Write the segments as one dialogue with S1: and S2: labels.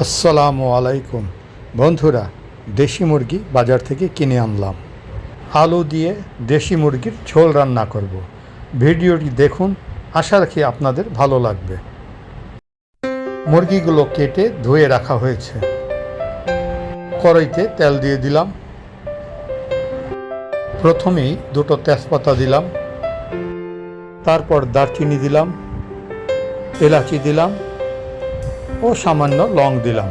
S1: আসসালামু আলাইকুম। বন্ধুরা, দেশি মুরগি বাজার থেকে কিনে আনলাম। আলু দিয়ে দেশি মুরগির ঝোল রান্না করব। ভিডিওটি দেখুন, আশা রাখি আপনাদের ভালো লাগবে। মুরগিগুলো কেটে ধুয়ে রাখা হয়েছে। কড়াইতে তেল দিয়ে দিলাম। প্রথমেই দুটো তেজপাতা দিলাম। তারপর দারচিনি দিলাম। এলাচি দিলাম। ও সামান্য লং দিলাম।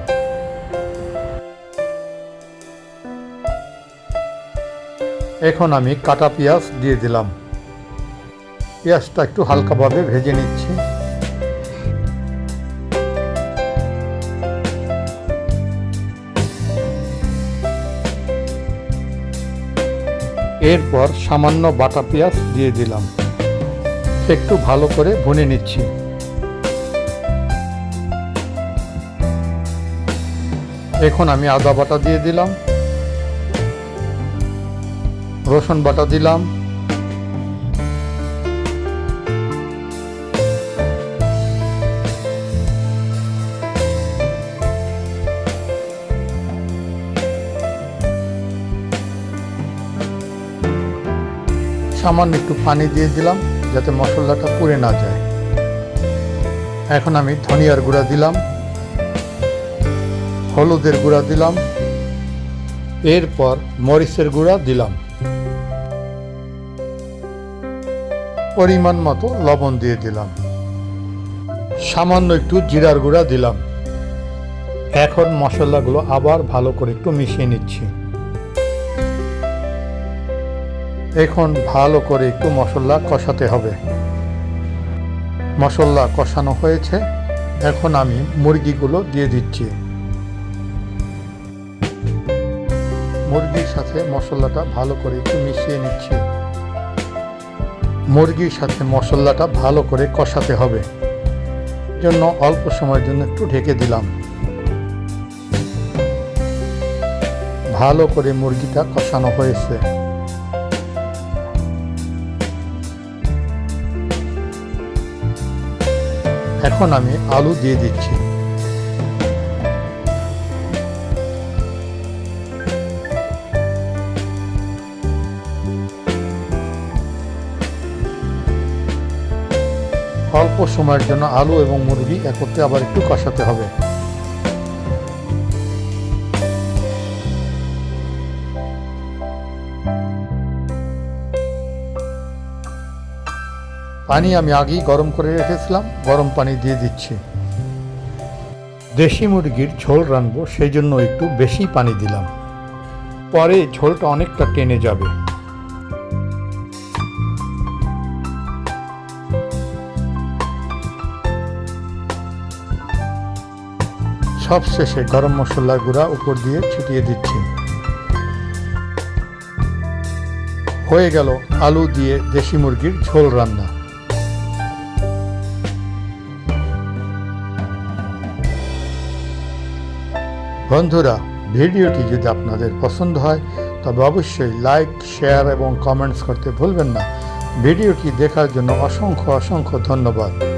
S1: এখন আমি কাটা পেঁয়াজ দিয়ে দিলাম। পেঁয়াজটা একটু হালকাভাবে ভেজে নিচ্ছি। এরপর সামান্য বাটা পেঁয়াজ দিয়ে দিলাম। একটু ভালো করে ভুনে নিচ্ছি। এখন আমি আদা বাটা দিয়ে দিলাম, রসুন বাটা দিলাম, সামান্য একটু পানি দিয়ে দিলাম যাতে মশলাটা পুড়ে না যায়। এখন আমি ধনিয়ার গুঁড়া দিলাম। হলুদের গুঁড়া দিলাম। এরপর মরিচের গুঁড়া দিলাম। পরিমাণ মতো লবণ দিয়ে দিলাম। সামান্য একটু জিরার গুঁড়া দিলাম। এখন মশলাগুলো আবার ভালো করে একটু মিশিয়ে নিচ্ছি। এখন ভালো করে একটু মশলা কষাতে হবে। মশলা কষানো হয়েছে। এখন আমি মুরগিগুলো দিয়ে দিচ্ছি। মুরগির সাথে মশলাটা ভালো করে একটু মিশিয়ে নিচ্ছি। মুরগির সাথে মশলাটা ভালো করে কষাতে হবে। জন্য অল্প সময়ের জন্য একটু ঢেকে দিলাম। ভালো করে মুরগিটা কষানো হয়েছে। এখন আমি আলু দিয়ে দিচ্ছি। অল্প সময়ের জন্য আলু এবং মুরগি একত্রে আবার একটু কষাতে হবে। পানি আমি আগেই গরম করে রেখেছিলাম, গরম পানি দিয়ে দিচ্ছি। দেশি মুরগির ঝোল রানবো সেই জন্য একটু বেশি পানি দিলাম। পরে ঝোলটা অনেকটা টেনে যাবে। সব শেষে গরম মশলার গুঁড়া উপর দিয়ে ছিটিয়ে দিচ্ছি। হয়ে গেল আলু দিয়ে দেশি মুরগির ঝোল রান্না। বন্ধুরা, ভিডিওটি যদি আপনাদের পছন্দ হয়, তবে অবশ্যই লাইক, শেয়ার এবং কমেন্টস করতে ভুলবেন না। ভিডিওটি দেখার জন্য অসংখ্য অসংখ্য ধন্যবাদ।